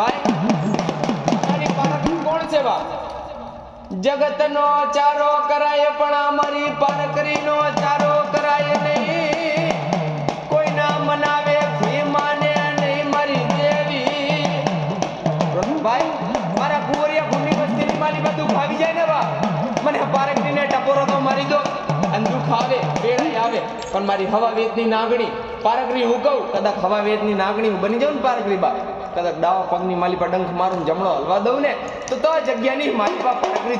ભાઈ અમારી બા જગતનો ચારો કરાય પણ અમારી પારકરીનો ચારો આવે વેળાય આવે. પણ મારી હવા વેદની નાગણી પારકરી હું કદાચ હવા વેદની નાગણી હું બની જાઉં ને પારકરી બા કદાચ ડાવા પગની માલી પર ડંખ મારું જમણો હલવા દઉં ને, તો તો જગ્યાની માલી પા પારકરી